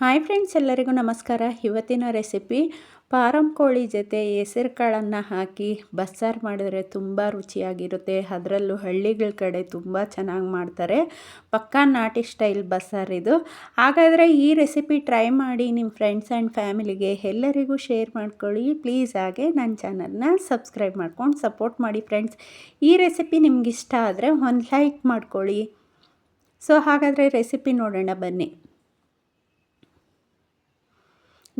Hi friends, ಎಲ್ಲರಿಗೂ ನಮಸ್ಕಾರ. ಇವತ್ತಿನ ರೆಸಿಪಿ ಪಾರಂ ಕೋಳಿ ಜೊತೆ ಹೆಸರು ಕಾಳನ್ನು ಹಾಕಿ ಬಸ್ಸಾರು ಮಾಡಿದರೆ ತುಂಬ ರುಚಿಯಾಗಿರುತ್ತೆ. ಅದರಲ್ಲೂ ಹಳ್ಳಿಗಳ ಕಡೆ ತುಂಬ ಚೆನ್ನಾಗಿ ಮಾಡ್ತಾರೆ. ಪಕ್ಕಾ ನಾಟಿ ಸ್ಟೈಲ್ ಬಸ್ಸಾರು ಇದು. ಹಾಗಾದರೆ ಈ ರೆಸಿಪಿ ಟ್ರೈ ಮಾಡಿ ನಿಮ್ಮ ಫ್ರೆಂಡ್ಸ್ ಆ್ಯಂಡ್ ಫ್ಯಾಮಿಲಿಗೆ ಎಲ್ಲರಿಗೂ ಶೇರ್ ಮಾಡ್ಕೊಳ್ಳಿ. ಪ್ಲೀಸ್ ಹಾಗೆ ನನ್ನ ಚಾನಲ್ನ ಸಬ್ಸ್ಕ್ರೈಬ್ ಮಾಡ್ಕೊಂಡು ಸಪೋರ್ಟ್ ಮಾಡಿ ಫ್ರೆಂಡ್ಸ್. ಈ ರೆಸಿಪಿ ನಿಮ್ಗೆ ಇಷ್ಟ ಆದರೆ ಒಂದು ಲೈಕ್ ಮಾಡ್ಕೊಳ್ಳಿ. ಸೊ, ಹಾಗಾದರೆ ರೆಸಿಪಿ ನೋಡೋಣ ಬನ್ನಿ.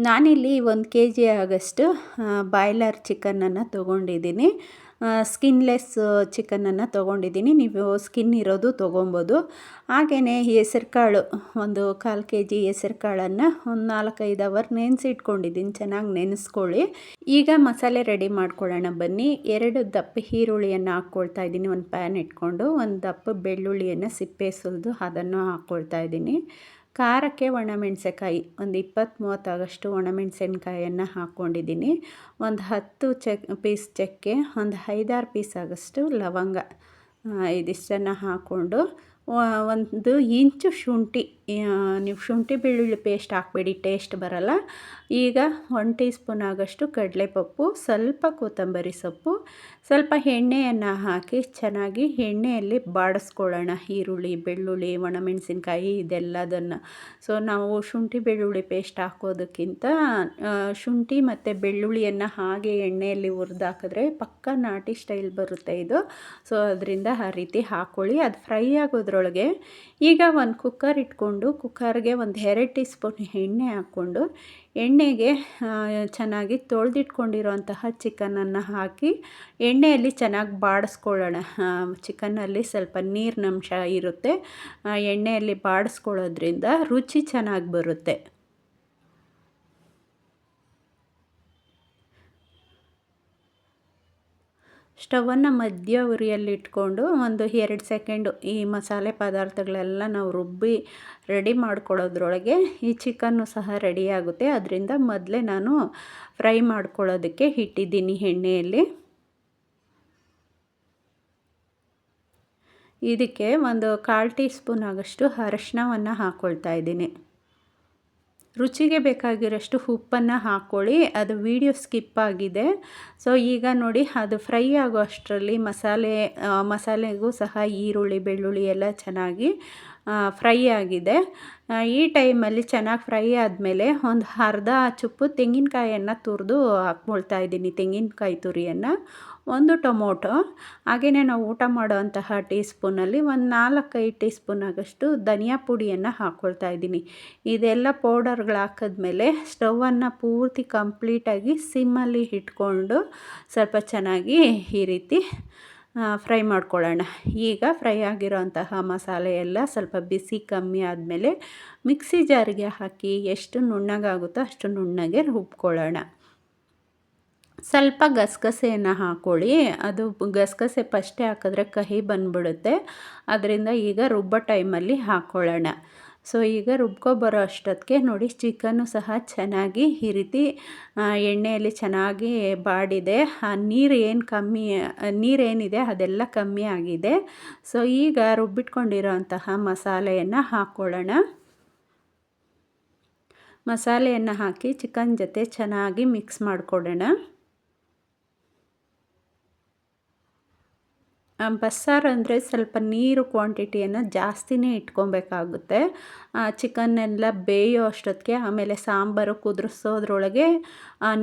ನಾನಿಲ್ಲಿ ಒಂದು ಕೆ ಜಿ ಆಗಷ್ಟು ಬಾಯ್ಲರ್ ಚಿಕನನ್ನು ತೊಗೊಂಡಿದ್ದೀನಿ. ಸ್ಕಿನ್ಲೆಸ್ ಚಿಕನನ್ನು ತೊಗೊಂಡಿದ್ದೀನಿ. ನೀವು ಸ್ಕಿನ್ ಇರೋದು ತೊಗೊಬೋದು. ಹಾಗೆಯೇ ಹೆಸರು ಕಾಳು ಒಂದು ಕಾಲು ಕೆ ಜಿ ಹೆಸರು ಕಾಳನ್ನು ಒಂದು ನಾಲ್ಕೈದು ಅವರ್ ನೆನೆಸಿಟ್ಕೊಂಡಿದ್ದೀನಿ, ಚೆನ್ನಾಗಿ ನೆನೆಸ್ಕೊಳ್ಳಿ. ಈಗ ಮಸಾಲೆ ರೆಡಿ ಮಾಡ್ಕೊಳ್ಳೋಣ ಬನ್ನಿ. ಎರಡು ದಪ್ಪ ಈರುಳ್ಳಿಯನ್ನು ಹಾಕ್ಕೊಳ್ತಾ ಇದ್ದೀನಿ, ಒಂದು ಪ್ಯಾನ್ ಇಟ್ಕೊಂಡು. ಒಂದು ದಪ್ಪ ಬೆಳ್ಳುಳ್ಳಿಯನ್ನು ಸಿಪ್ಪೆ ಸುಲಿದು ಅದನ್ನು ಹಾಕ್ಕೊಳ್ತಾ ಇದ್ದೀನಿ. ಖಾರಕ್ಕೆ ಒಣಮೆಣಸೆಕಾಯಿ ಒಂದು ಇಪ್ಪತ್ತು ಮೂವತ್ತಾಗಷ್ಟು ಒಣಮೆಣಸಿನ್ಕಾಯನ್ನು ಹಾಕ್ಕೊಂಡಿದ್ದೀನಿ. ಒಂದು ಹತ್ತು ಚೆಕ್, ಪೀಸ್ ಚಕ್ಕೆ, ಒಂದು ಐದಾರು ಪೀಸ್ ಆಗಷ್ಟು ಲವಂಗ ಇದಿಷ್ಟನ್ನು ಹಾಕ್ಕೊಂಡು ಒಂದು ಇಂಚು ಶುಂಠಿ ನೀವು ಶುಂಠಿ ಬೆಳ್ಳುಳ್ಳಿ ಪೇಸ್ಟ್ ಹಾಕ್ಬೇಡಿ, ಟೇಸ್ಟ್ ಬರಲ್ಲ. ಈಗ ಒನ್ ಟೀ ಸ್ಪೂನ್ ಆಗಷ್ಟು ಕಡಲೆಪಪ್ಪು, ಸ್ವಲ್ಪ ಕೊತ್ತಂಬರಿ ಸೊಪ್ಪು ಸ್ವಲ್ಪ ಎಣ್ಣೆಯನ್ನು ಹಾಕಿ ಚೆನ್ನಾಗಿ ಎಣ್ಣೆಯಲ್ಲಿ ಬಾಡಿಸ್ಕೊಳ್ಳೋಣ. ಈರುಳ್ಳಿ, ಬೆಳ್ಳುಳ್ಳಿ, ಒಣಮೆಣಸಿನ್ಕಾಯಿ ಇದೆಲ್ಲದನ್ನು. ಸೊ ನಾವು ಶುಂಠಿ, ಬೆಳ್ಳುಳ್ಳಿ ಪೇಸ್ಟ್ ಹಾಕೋದಕ್ಕಿಂತ ಶುಂಠಿ ಮತ್ತು ಬೆಳ್ಳುಳ್ಳಿಯನ್ನು ಹಾಗೆ ಎಣ್ಣೆಯಲ್ಲಿ ಹುರಿದಾಕಿದ್ರೆ ಪಕ್ಕ ನಾಟಿ ಸ್ಟೈಲ್ ಬರುತ್ತೆ ಇದು. ಸೊ ಅದರಿಂದ ಆ ರೀತಿ ಹಾಕ್ಕೊಳ್ಳಿ ಅದು ಫ್ರೈ ಆಗೋದ್ರೊಳಗೆ ಈಗ ಒಂದು ಕುಕ್ಕರ್ ಇಟ್ಕೊಂಡು ಕುಕ್ಕರ್ಗೆ ಒಂದು ಎರಡು ಟೀ ಸ್ಪೂನ್ ಎಣ್ಣೆ ಹಾಕ್ಕೊಂಡು ಎಣ್ಣೆಗೆ ಚೆನ್ನಾಗಿ ತೊಳೆದಿಟ್ಕೊಂಡಿರುವಂತಹ ಚಿಕನನ್ನು ಹಾಕಿ ಎಣ್ಣೆಯಲ್ಲಿ ಚೆನ್ನಾಗಿ ಬಾಡಿಸ್ಕೊಳ್ಳೋಣ. ಚಿಕನ್ನಲ್ಲಿ ಸ್ವಲ್ಪ ನೀರಿನಂಶ ಇರುತ್ತೆ. ಎಣ್ಣೆಯಲ್ಲಿ ಬಾಡಿಸ್ಕೊಳ್ಳೋದ್ರಿಂದ ರುಚಿ ಚೆನ್ನಾಗಿ ಬರುತ್ತೆ. ಸ್ಟವನ್ನು ಮಧ್ಯ ಉರಿಯಲ್ಲಿಟ್ಕೊಂಡು ಒಂದು ಎರಡು ಸೆಕೆಂಡು ಈ ಮಸಾಲೆ ಪದಾರ್ಥಗಳೆಲ್ಲ ನಾವು ರುಬ್ಬಿ ರೆಡಿ ಮಾಡ್ಕೊಳ್ಳೋದ್ರೊಳಗೆ ಈ ಚಿಕನ್ನು ಸಹ ರೆಡಿಯಾಗುತ್ತೆ ಅದರಿಂದ ಮೊದಲೇ ನಾನು ಫ್ರೈ ಮಾಡ್ಕೊಳ್ಳೋದಕ್ಕೆ ಇಟ್ಟಿದ್ದೀನಿ ಎಣ್ಣೆಯಲ್ಲಿ. ಇದಕ್ಕೆ ಒಂದು ಕಾಲು ಟೀ ಸ್ಪೂನ್ ಆಗೋಷ್ಟು ಅರಶಿನವನ್ನು ಹಾಕ್ಕೊಳ್ತಾ ಇದ್ದೀನಿ. ರುಚಿಗೆ ಬೇಕಾಗಿರೋಷ್ಟು ಉಪ್ಪನ್ನು ಹಾಕ್ಕೊಳ್ಳಿ ಅದು ವಿಡಿಯೋ ಸ್ಕಿಪ್ ಆಗಿದೆ. ಸೊ ಈಗ ನೋಡಿ, ಅದು ಫ್ರೈ ಆಗೋ ಅಷ್ಟರಲ್ಲಿ ಮಸಾಲೆ ಮಸಾಲೆಗೂ ಸಹ ಈರುಳ್ಳಿ, ಬೆಳ್ಳುಳ್ಳಿ ಎಲ್ಲ ಚೆನ್ನಾಗಿ ಫ್ರೈ ಆಗಿದೆ. ಈ ಟೈಮಲ್ಲಿ ಚೆನ್ನಾಗಿ ಫ್ರೈ ಆದಮೇಲೆ ಒಂದು ಅರ್ಧ ಚುಪ್ಪು ತೆಂಗಿನಕಾಯಿಯನ್ನು ತುರಿದು ಹಾಕ್ಕೊಳ್ತಾ ಇದ್ದೀನಿ, ತೆಂಗಿನಕಾಯಿ ತುರಿಯನ್ನು. ಒಂದು ಟೊಮೊಟೊ ಹಾಗೆಯೇ ನಾವು ಊಟ ಮಾಡುವಂತಹ ಟೀ ಸ್ಪೂನಲ್ಲಿ ಒಂದು ನಾಲ್ಕೈದು ಟೀ ಸ್ಪೂನ್ ಆಗಷ್ಟು ಧನಿಯಾ ಪುಡಿಯನ್ನು ಹಾಕ್ಕೊಳ್ತಾ ಇದ್ದೀನಿ. ಇದೆಲ್ಲ ಪೌಡರ್ಗಳು ಹಾಕಿದ್ಮೇಲೆ ಸ್ಟವನ್ನು ಪೂರ್ತಿ ಕಂಪ್ಲೀಟಾಗಿ ಸಿಮ್ಮಲ್ಲಿ ಇಟ್ಕೊಂಡು ಸ್ವಲ್ಪ ಚೆನ್ನಾಗಿ ಈ ರೀತಿ ಫ್ರೈ ಮಾಡ್ಕೊಳ್ಳೋಣ. ಈಗ ಫ್ರೈ ಆಗಿರೋಂತಹ ಮಸಾಲೆ ಎಲ್ಲ ಸ್ವಲ್ಪ ಬಿಸಿ, ಕಮ್ಮಿ ಆದಮೇಲೆ ಮಿಕ್ಸಿ ಜಾರಿಗೆ ಹಾಕಿ ಎಷ್ಟು ನುಣ್ಣಗಾಗುತ್ತೋ ಅಷ್ಟು ನುಣ್ಣಗೆ ರುಬ್ಕೊಳ್ಳೋಣ. ಸ್ವಲ್ಪ ಗಸಗಸೆಯನ್ನು ಹಾಕ್ಕೊಳ್ಳಿ ಅದು ಗಸಗಸೆ ಫಸ್ಟೇ ಹಾಕಿದ್ರೆ ಕಹಿ ಬಂದುಬಿಡುತ್ತೆ. ಅದರಿಂದ ಈಗ ರುಬ್ಬೋ ಟೈಮಲ್ಲಿ ಹಾಕ್ಕೊಳ್ಳೋಣ ಸೊ ಈಗ ರುಬ್ಕೊಬರೋ ಅಷ್ಟೊತ್ತಿಗೆ ನೋಡಿ ಚಿಕನ್ನು ಸಹ ಚೆನ್ನಾಗಿ ಈ ರೀತಿ ಎಣ್ಣೆಯಲ್ಲಿ ಚೆನ್ನಾಗಿ ಬಾಡಿದೆ. ಆ, ನೀರು ಏನು ಕಮ್ಮಿ ನೀರೇನಿದೆ ಅದೆಲ್ಲ ಕಮ್ಮಿ ಆಗಿದೆ. ಸೊ ಈಗ ರುಬ್ಬಿಟ್ಕೊಂಡಿರೋಂತಹ ಮಸಾಲೆಯನ್ನು ಹಾಕ್ಕೊಳ್ಳೋಣ ಮಸಾಲೆಯನ್ನು ಹಾಕಿ ಚಿಕನ್ ಜೊತೆ ಚೆನ್ನಾಗಿ ಮಿಕ್ಸ್ ಮಾಡಿಕೊಡೋಣ. ಬಸ್ಸಾರು ಅಂದರೆ ಸ್ವಲ್ಪ ನೀರು ಕ್ವಾಂಟಿಟಿಯನ್ನು ಜಾಸ್ತಿನೇ ಇಟ್ಕೊಬೇಕಾಗುತ್ತೆ. ಚಿಕನ್ನೆಲ್ಲ ಬೇಯೋ ಅಷ್ಟೊತ್ತಿಗೆ ಆಮೇಲೆ ಸಾಂಬಾರು ಕುದಿಸೋದ್ರೊಳಗೆ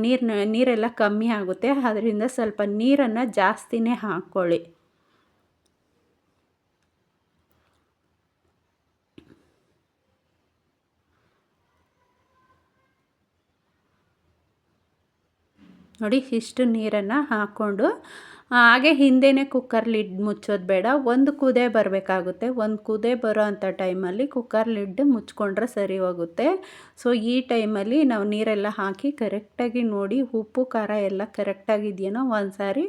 ನೀರನ್ನ ನೀರೆಲ್ಲ ಕಮ್ಮಿ ಆಗುತ್ತೆ. ಅದರಿಂದ ಸ್ವಲ್ಪ ನೀರನ್ನು ಜಾಸ್ತಿನೇ ಹಾಕ್ಕೊಳ್ಳಿ. ನೋಡಿ, ಇಷ್ಟು ನೀರನ್ನು ಹಾಕ್ಕೊಂಡು ಹಾಗೆ ಹಿಂದೆಯೇ ಕುಕ್ಕರ್ ಲಿಡ್ ಮುಚ್ಚೋದು ಬೇಡ. ಒಂದು ಕುದೇ ಬರಬೇಕಾಗುತ್ತೆ. ಒಂದು ಕುದೇ ಬರೋ ಅಂಥ ಟೈಮಲ್ಲಿ ಕುಕ್ಕರ್ ಲಿಡ್ ಮುಚ್ಕೊಂಡ್ರೆ ಸರಿ ಹೋಗುತ್ತೆ. ಸೊ ಈ ಟೈಮಲ್ಲಿ ನಾವು ನೀರೆಲ್ಲ ಹಾಕಿ ಕರೆಕ್ಟಾಗಿ ನೋಡಿ, ಉಪ್ಪು, ಖಾರ ಎಲ್ಲ ಕರೆಕ್ಟಾಗಿದೆಯೇನೋ ಒಂದು ಸಾರಿ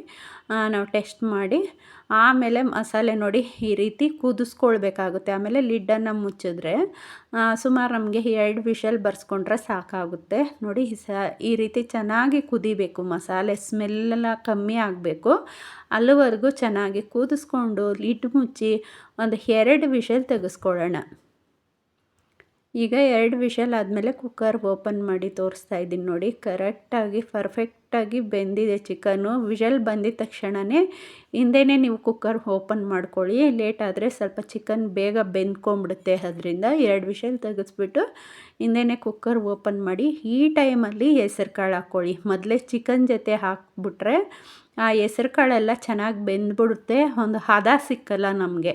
ನಾವು ಟೆಸ್ಟ್ ಮಾಡಿ, ಆಮೇಲೆ ಮಸಾಲೆ ನೋಡಿ ಈ ರೀತಿ ಕುದಿಸ್ಕೊಳ್ಬೇಕಾಗುತ್ತೆ. ಆಮೇಲೆ ಲಿಡ್ಡನ್ನು ಮುಚ್ಚಿದ್ರೆ ಸುಮಾರು ನಮಗೆ ಎರಡು ವಿಷಲ್ ಬರ್ಸ್ಕೊಂಡ್ರೆ ಸಾಕಾಗುತ್ತೆ. ನೋಡಿ ಈ ರೀತಿ ಚೆನ್ನಾಗಿ ಕುದಿಬೇಕು. ಮಸಾಲೆ ಸ್ಮೆಲ್ಲೆಲ್ಲ ಕಮ್ಮಿ ಆಗಬೇಕು. ಅಲ್ಲಿವರೆಗೂ ಚೆನ್ನಾಗಿ ಕೂದಿಸ್ಕೊಂಡು ಲಿಡ್ ಮುಚ್ಚಿ ಒಂದು ಎರಡು ವಿಷಲ್ ತೆಗೆಸ್ಕೊಳ್ಳೋಣ. ಈಗ ಎರಡು ವಿಷಲ್ ಆದಮೇಲೆ ಕುಕ್ಕರ್ ಓಪನ್ ಮಾಡಿ ತೋರಿಸ್ತಾ ಇದ್ದೀನಿ ನೋಡಿ. ಕರೆಕ್ಟಾಗಿ, ಪರ್ಫೆಕ್ಟಾಗಿ ಬೆಂದಿದೆ ಚಿಕನು ವಿಷಲ್ ಬಂದಿದ ತಕ್ಷಣವೇ ಹಿಂದೆಯೇ ನೀವು ಕುಕ್ಕರ್ ಓಪನ್ ಮಾಡ್ಕೊಳ್ಳಿ. ಲೇಟ್ ಆದರೆ ಸ್ವಲ್ಪ ಚಿಕನ್ ಬೇಗ ಬೆಂದ್ಕೊಂಬಿಡುತ್ತೆ ಅದರಿಂದ ಎರಡು ವಿಷಲ್ ತೆಗೆಸ್ಬಿಟ್ಟು ಹಿಂದೆಯೇ ಕುಕ್ಕರ್ ಓಪನ್ ಮಾಡಿ ಈ ಟೈಮಲ್ಲಿ ಹೆಸರು ಕಾಳು ಹಾಕ್ಕೊಳ್ಳಿ ಮೊದಲೇ ಚಿಕನ್ ಜೊತೆ ಹಾಕ್ಬಿಟ್ರೆ ಆ ಹೆಸರು ಕಾಳೆಲ್ಲ ಚೆನ್ನಾಗಿ ಬೆಂದ್ಬಿಡುತ್ತೆ. ಒಂದು ಹದ ಸಿಕ್ಕಲ್ಲ ನಮಗೆ.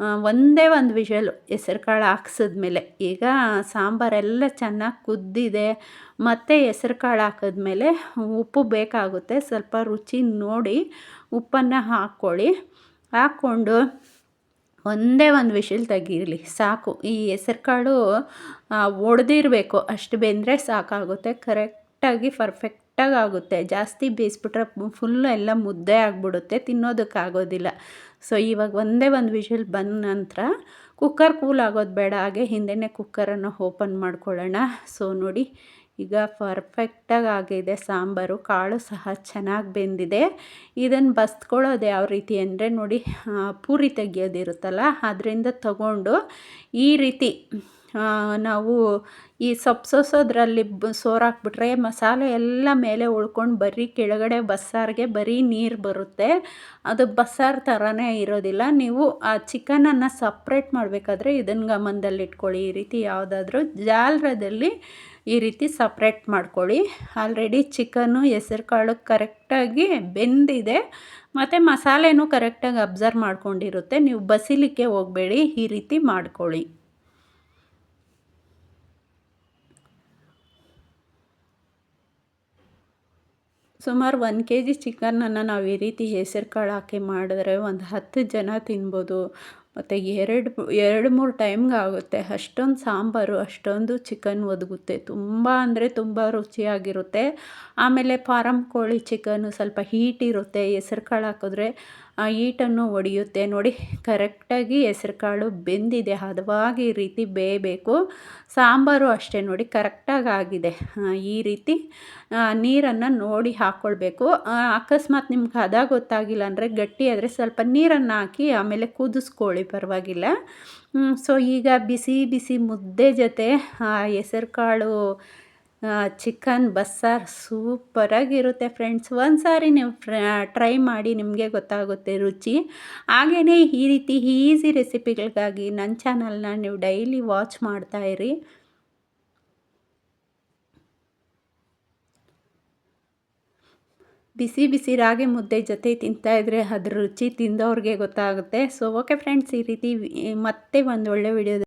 ಒಂದೇ ಒಂದು ವಿಷಲು ಹೆಸರು ಕಾಳು ಹಾಕ್ಸಿದ್ಮೇಲೆ ಈಗ ಸಾಂಬಾರೆಲ್ಲ ಚೆನ್ನಾಗಿ ಕುದ್ದಿದೆ, ಮತ್ತು ಹೆಸರು ಕಾಳು ಹಾಕಿದ್ಮೇಲೆ ಉಪ್ಪು ಬೇಕಾಗುತ್ತೆ, ಸ್ವಲ್ಪ ರುಚಿ ನೋಡಿ ಉಪ್ಪನ್ನು ಹಾಕ್ಕೊಳ್ಳಿ. ಹಾಕ್ಕೊಂಡು ಒಂದೇ ಒಂದು ವಿಷಲ್ ತೆಗೀರಲಿ, ಸಾಕು. ಈ ಹೆಸರು ಕಾಳು ಒಡೆದಿರಬೇಕು, ಅಷ್ಟು ಬೆಂದರೆ ಸಾಕಾಗುತ್ತೆ, ಕರೆಕ್ಟಾಗಿ ಪರ್ಫೆಕ್ಟ್ ಆಗುತ್ತೆ. ಜಾಸ್ತಿ ಬೇಯಿಸ್ಬಿಟ್ರೆ ಫುಲ್ಲು ಎಲ್ಲ ಮುದ್ದೆ ಆಗಿಬಿಡುತ್ತೆ, ತಿನ್ನೋದಕ್ಕಾಗೋದಿಲ್ಲ. ಸೊ ಇವಾಗ ಒಂದೇ ಒಂದು ವಿಷಲ್ ಬಂದ ನಂತರ ಕುಕ್ಕರ್ ಕೂಲ್ ಆಗೋದು ಬೇಡ, ಹಾಗೆ ಹಿಂದೆನೇ ಕುಕ್ಕರನ್ನು ಓಪನ್ ಮಾಡ್ಕೊಳ್ಳೋಣ. ಸೊ ನೋಡಿ, ಈಗ ಪರ್ಫೆಕ್ಟಾಗಿ ಆಗಿದೆ ಸಾಂಬಾರು, ಕಾಳು ಸಹ ಚೆನ್ನಾಗಿ ಬೆಂದಿದೆ. ಇದನ್ನು ಬಸ್ಕೊಳ್ಳೋದು ಯಾವ ರೀತಿ ಅಂದರೆ ನೋಡಿ ಪೂರಿ ತೆಗಿಯೋದಿರುತ್ತಲ್ಲ, ಅದರಿಂದ ತಗೊಂಡು ಈ ರೀತಿ ನಾವು ಈ ಸೊಪ್ಪು ಸೋಸೋದ್ರಲ್ಲಿ ಬ, ಸೋರಾಕ್ಬಿಟ್ರೆ ಮಸಾಲೆ ಎಲ್ಲ ಮೇಲೆ ಉಳ್ಕೊಂಡು ಬರೀ ಕೆಳಗಡೆ ಬಸ್ಸಾರಿಗೆ ಬರೀ ನೀರು ಬರುತ್ತೆ. ಅದು ಬಸ್ಸಾರು ಥರನೇ ಇರೋದಿಲ್ಲ. ನೀವು ಆ ಚಿಕನನ್ನು ಸಪ್ರೇಟ್ ಮಾಡಬೇಕಾದ್ರೆ ಇದನ್ನು ಗಮನದಲ್ಲಿಟ್ಕೊಳ್ಳಿ. ಈ ರೀತಿ ಯಾವುದಾದ್ರೂ ಜಾಲರದಲ್ಲಿ ಈ ರೀತಿ ಸಪ್ರೇಟ್ ಮಾಡ್ಕೊಳ್ಳಿ. ಆಲ್ರೆಡಿ ಚಿಕನ್ನು ಹೆಸರು ಕಾಳು ಕರೆಕ್ಟಾಗಿ ಬೆಂದಿದೆ. ಮತ್ತು ಮಸಾಲೆನೂ ಕರೆಕ್ಟಾಗಿ ಅಬ್ಸರ್ವ್ ಮಾಡ್ಕೊಂಡಿರುತ್ತೆ. ನೀವು ಬಸಿಲಿಕ್ಕೆ ಹೋಗಬೇಡಿ. ಈ ರೀತಿ ಮಾಡ್ಕೊಳ್ಳಿ. ಸುಮಾರು ಒಂದು ಕೆ ಜಿ ಚಿಕನನ್ನು ನಾವು ಈ ರೀತಿ ಹೆಸರು ಕಾಳು ಹಾಕಿ ಮಾಡಿದ್ರೆ ಒಂದು ಹತ್ತು ಜನ ತಿನ್ಬೋದು. ಮತ್ತು ಎರಡು ಎರಡು ಮೂರು ಟೈಮ್ಗೆ ಆಗುತ್ತೆ. ಅಷ್ಟೊಂದು ಸಾಂಬಾರು, ಅಷ್ಟೊಂದು ಚಿಕನ್ ಒದಗುತ್ತೆ. ತುಂಬ ಅಂದರೆ ತುಂಬ ರುಚಿಯಾಗಿರುತ್ತೆ. ಆಮೇಲೆ ಫಾರಮ್ ಕೋಳಿ ಚಿಕನ್ನು ಸ್ವಲ್ಪ ಹೀಟ್ ಇರುತ್ತೆ. ಹೆಸರು ಕಾಳು ಹಾಕಿದ್ರೆ ಆ ಈಟನ್ನು ಒಡೆಯುತ್ತೆ. ನೋಡಿ, ಕರೆಕ್ಟಾಗಿ ಹೆಸರುಕಾಳು ಬೆಂದಿದೆ. ಹದವಾಗಿ ಈ ರೀತಿ ಬೇಯಬೇಕು. ಸಾಂಬಾರು ಅಷ್ಟೇ ನೋಡಿ, ಕರೆಕ್ಟಾಗಿ ಆಗಿದೆ. ಈ ರೀತಿ ನೀರನ್ನು ನೋಡಿ ಹಾಕ್ಕೊಳ್ಬೇಕು. ಅಕಸ್ಮಾತ್ ನಿಮ್ಗೆ ಹದ ಗೊತ್ತಾಗಿಲ್ಲ ಅಂದರೆ ಗಟ್ಟಿ ಆದರೆ ಸ್ವಲ್ಪ ನೀರನ್ನು ಹಾಕಿ ಆಮೇಲೆ ಕುದಿಸ್ಕೊಳ್ಳಿ, ಪರವಾಗಿಲ್ಲ. ಸೊ ಈಗ ಬಿಸಿ ಬಿಸಿ ಮುದ್ದೆ ಜೊತೆ ಹೆಸರು ಕಾಳು ಚಿಕನ್ ಬಸ್ಸಾರು ಸೂಪರಾಗಿರುತ್ತೆ ಫ್ರೆಂಡ್ಸ್. ಒಂದು ಸಾರಿ ನೀವು ಟ್ರೈ ಮಾಡಿ ನಿಮಗೆ ಗೊತ್ತಾಗುತ್ತೆ ರುಚಿ. ಹಾಗೆಯೇ ಈ ರೀತಿ ಈಸಿ ರೆಸಿಪಿಗಳಿಗಾಗಿ ನನ್ನ ಚಾನಲ್ನ ನೀವು ಡೈಲಿ ವಾಚ್ ಮಾಡ್ತಾಯಿರಿ ಬಿಸಿ ಬಿಸಿ ರಾಗಿ ಮುದ್ದೆ ಜೊತೆ ತಿಂತಾಯಿದ್ರೆ ಅದ್ರ ರುಚಿ ತಿಂದವ್ರಿಗೆ ಗೊತ್ತಾಗುತ್ತೆ. ಸೊ ಓಕೆ ಫ್ರೆಂಡ್ಸ್ ಈ ರೀತಿ ಮತ್ತೆ ಒಂದು ಒಳ್ಳೆ ವಿಡಿಯೋ